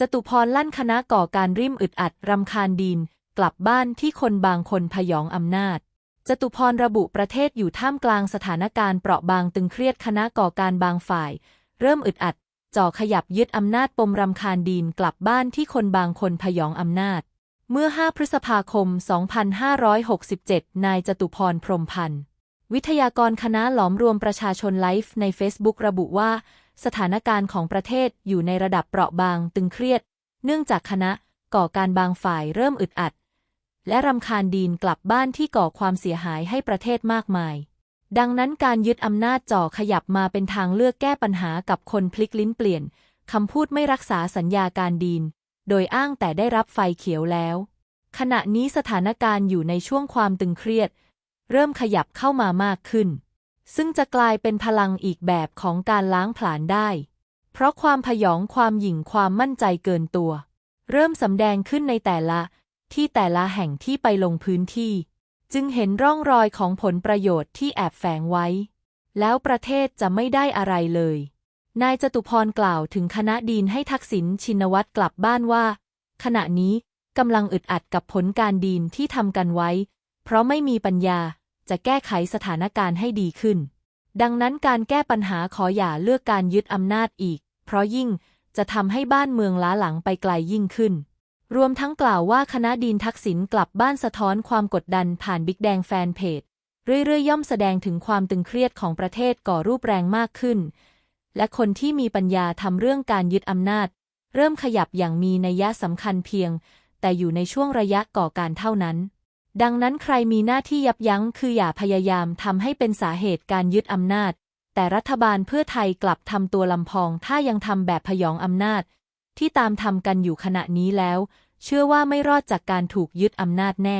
จตุพรลั่นคณะก่อการริมอึดอัดรำคาญดิน กลับบ้านที่คนบางคนพยองอำนาจจตุพรระบุประเทศอยู่ท่ามกลางสถานการณ์เปราะบางตึงเครียดคณะก่อการบางฝ่าย เริ่มอึดอัด จ่อขยับยึดอำนาจปมรำคาญดินกลับบ้านที่คนบางคนพยองอำนาจ เมื่อ 5 พฤษภาคม 2567 นายจตุพรพรมพันธ์วิทยากรคณะหลอมรวมประชาชนไลฟ์ใน Facebook ระบุว่า สถานการณ์ของประเทศอยู่ในระดับเปราะบางตึงเครียด เนื่องจากคณะก่อการบางฝ่ายเริ่มอึดอัด และรำคาญดีนกลับบ้านที่ก่อความเสียหายให้ประเทศมากมาย ดังนั้นการยึดอำนาจจ่อขยับมาเป็นทางเลือกแก้ปัญหากับคนพลิกลิ้นเปลี่ยนคำพูดไม่รักษาสัญญาการดีน โดยอ้างแต่ได้รับไฟเขียวแล้ว ขณะนี้สถานการณ์อยู่ในช่วงความตึงเครียด เริ่มขยับเข้ามามากขึ้น ซึ่งจะกลายเป็นพลังอีกแบบของการล้างผลาญได้ เพราะความพยองความหยิ่งความมั่นใจเกินตัว เริ่มสำแดงขึ้นในแต่ละที่แต่ละแห่งที่ไปลงพื้นที่ จึงเห็นร่องรอยของผลประโยชน์ที่แอบแฝงไว้ แล้วประเทศจะไม่ได้อะไรเลย นายจตุพรกล่าวถึงคณะดีนให้ทักษิณชินวัตรกลับบ้านว่า ขณะนี้กำลังอึดอัดกับผลการดีนที่ทำกันไว้ เพราะไม่มีปัญญา จะแก้ไขสถานการณ์ให้ดีขึ้น ดังนั้นการแก้ปัญหาขออย่าเลือกการยึดอำนาจอีก เพราะยิ่งจะทำให้บ้านเมืองล้าหลังไปไกลยิ่งขึ้น รวมทั้งกล่าวว่าคณะดีนทักษิณกลับบ้านสะท้อนความกดดันผ่านบิ๊กแดงแฟนเพจ เรื่อยๆย่อมแสดงถึงความตึงเครียดของประเทศก่อรูปแรงมากขึ้น และคนที่มีปัญญาทำเรื่องการยึดอำนาจ เริ่มขยับอย่างมีนัยสำคัญเพียง แต่อยู่ในช่วงระยะก่อการเท่านั้น ดังนั้นใครมีหน้าที่ยับยั้งคืออย่าพยายามทำให้เป็นสาเหตุการยึดอำนาจ แต่รัฐบาลเพื่อไทยกลับทำตัวลำพอง ถ้ายังทำแบบพยองอำนาจ ที่ตามทำกันอยู่ขณะนี้แล้ว เชื่อว่าไม่รอดจากการถูกยึดอำนาจแน่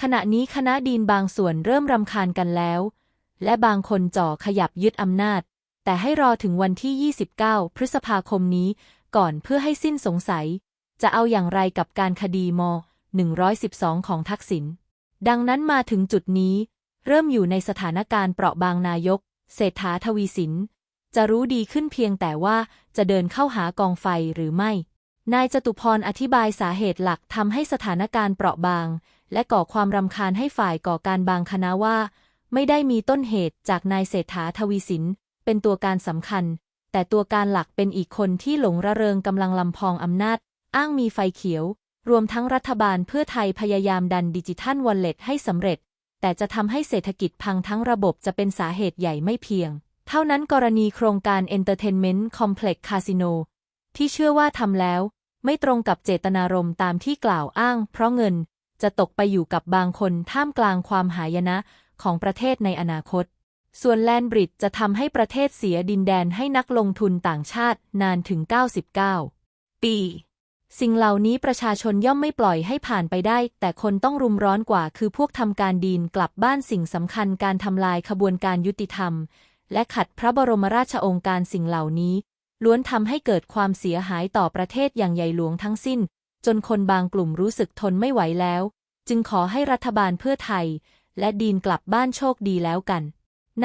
ขณะนี้คณะดีนบางส่วนเริ่มรำคาญกันแล้ว และบางคนจ่อขยับยึดอำนาจ แต่ให้รอถึงวันที่ 29 พฤษภาคมนี้ ก่อนเพื่อให้สิ้นสงสัย จะเอาอย่างไรกับการคดีม 112 ของทักษิณ ดังนั้นมาถึงจุดนี้ เริ่มอยู่ในสถานการณ์เปราะบางนายก เศรษฐาทวีสิน จะรู้ดีขึ้นเพียงแต่ว่าจะเดินเข้าหากองไฟหรือไม่ นายจตุพรอธิบายสาเหตุหลักทำให้สถานการณ์เปราะบาง และก่อความรำคาญให้ฝ่ายก่อการบางคณะว่า ไม่ได้มีต้นเหตุจากนายเศรษฐาทวีสิน เป็นตัวการสำคัญ แต่ตัวการหลักเป็นอีกคนที่หลงระเริงกำลังลำพองอำนาจ อ้างมีไฟเขียว รวมทั้งรัฐบาลเพื่อไทยพยายามดันดิจิทัลวอลเล็ตให้สำเร็จ แต่จะทำให้เศรษฐกิจพังทั้งระบบจะเป็นสาเหตุใหญ่ไม่เพียง เท่านั้นกรณีโครงการ Entertainment Complex Casino ที่เชื่อว่าทำแล้ว ไม่ตรงกับเจตนารมณ์ตามที่กล่าวอ้าง เพราะเงินจะตกไปอยู่กับบางคนท่ามกลางความหายนะของประเทศในอนาคต ส่วนแลนบริดจะทำให้ประเทศเสียดินแดนให้นักลงทุนต่างชาตินานถึง 99 ปี สิ่งเหล่านี้ประชาชนย่อมไม่ปล่อยให้ผ่านไปได้ แต่คนต้องรุมร้อนกว่า คือพวกทำการดีนกลับบ้านสิ่งสำคัญการทำลายขบวนการยุติธรรม และขัดพระบรมราชโองการสิ่งเหล่านี้ ล้วนทำให้เกิดความเสียหายต่อประเทศอย่างใหญ่หลวงทั้งสิ้น จนคนบางกลุ่มรู้สึกทนไม่ไหวแล้ว จึงขอให้รัฐบาลเพื่อไทย และดีนกลับบ้านโชคดีแล้วกัน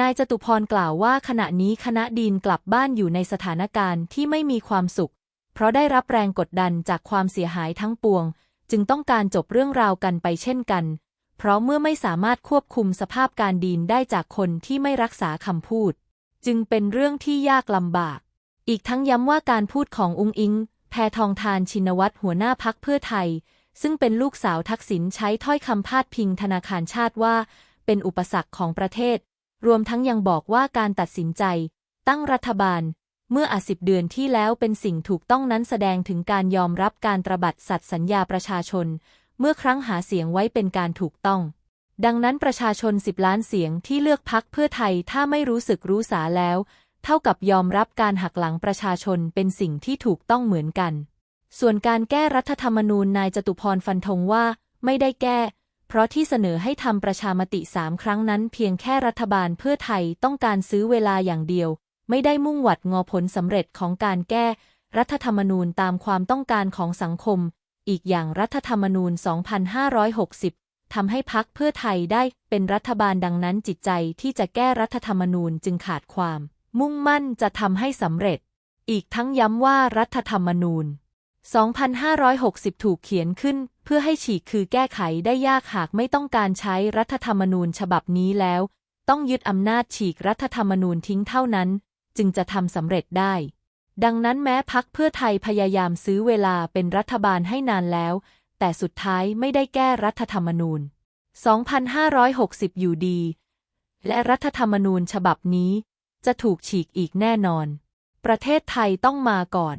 นายจตุพรกล่าวว่าขณะนี้คณะดีนกลับบ้านอยู่ในสถานการณ์ที่ไม่มีความสุข เพราะได้รับแรงกดดันจากความเสียหายทั้งปวง จึงต้องการจบเรื่องราวกันไปเช่นกัน เพราะเมื่อไม่สามารถควบคุมสภาพการดีนได้จากคนที่ไม่รักษาคำพูด จึงเป็นเรื่องที่ยากลำบาก อีกทั้งย้ำว่าการพูดของอุงอิง แพทองทานชินวัตรหัวหน้าพักเพื่อไทย ซึ่งเป็นลูกสาวทักษิณใช้ถ้อยคำพาดพิงธนาคารชาติว่า เป็นอุปสรรคของประเทศ รวมทั้งยังบอกว่าการตัดสินใจ ตั้งรัฐบาล เมื่ออาสิบเดือนที่แล้วเป็นสิ่งถูกต้องนั้นแสดงถึงการยอมรับการตระบัดสัตย์สัญญาประชาชน เมื่อครั้งหาเสียงไว้เป็นการถูกต้อง ดังนั้นประชาชนสิบล้านเสียงที่เลือกพักเพื่อไทยถ้าไม่รู้สึกรู้สาแล้ว เท่ากับยอมรับการหักหลังประชาชนเป็นสิ่งที่ถูกต้องเหมือนกัน ส่วนการแก้รัฐธรรมนูญนายจตุพรฟันธงว่า ไม่ได้แก้ เพราะที่เสนอให้ทำประชามติสามครั้งนั้น เพียงแค่รัฐบาลเพื่อไทยต้องการซื้อเวลาอย่างเดียว ไม่ได้มุ่งหวัดงอผลสำเร็จของการแก้ รัฐธรรมนูญตามความต้องการของสังคม อีกอย่างรัฐธรรมนูญ 2560 ทำให้พักเพื่อไทยได้เป็นรัฐบาลดังนั้นจิตใจที่จะแก้รัฐธรรมนูญจึงขาดความ มุ่งมั่นจะทำให้สำเร็จ อีกทั้งย้ำว่ารัฐธรรมนูญ 2560 ถูกเขียนขึ้น เพื่อให้ฉีกคือแก้ไขได้ยากหากไม่ต้องการใช้รัฐธรรมนูญฉบับนี้แล้ว ต้องยึดอำนาจฉีกรัฐธรรมนูญทิ้งเท่านั้น จึงจะทำสำเร็จได้ ดังนั้นแม้พักเพื่อไทยพยายามซื้อเวลาเป็นรัฐบาลให้นานแล้ว แต่สุดท้ายไม่ได้แก้รัฐธรรมนูญ 2560 อยู่ดี และรัฐธรรมนูญฉบับนี้ จะถูกฉีกอีกแน่นอน ประเทศไทยต้องมาก่อน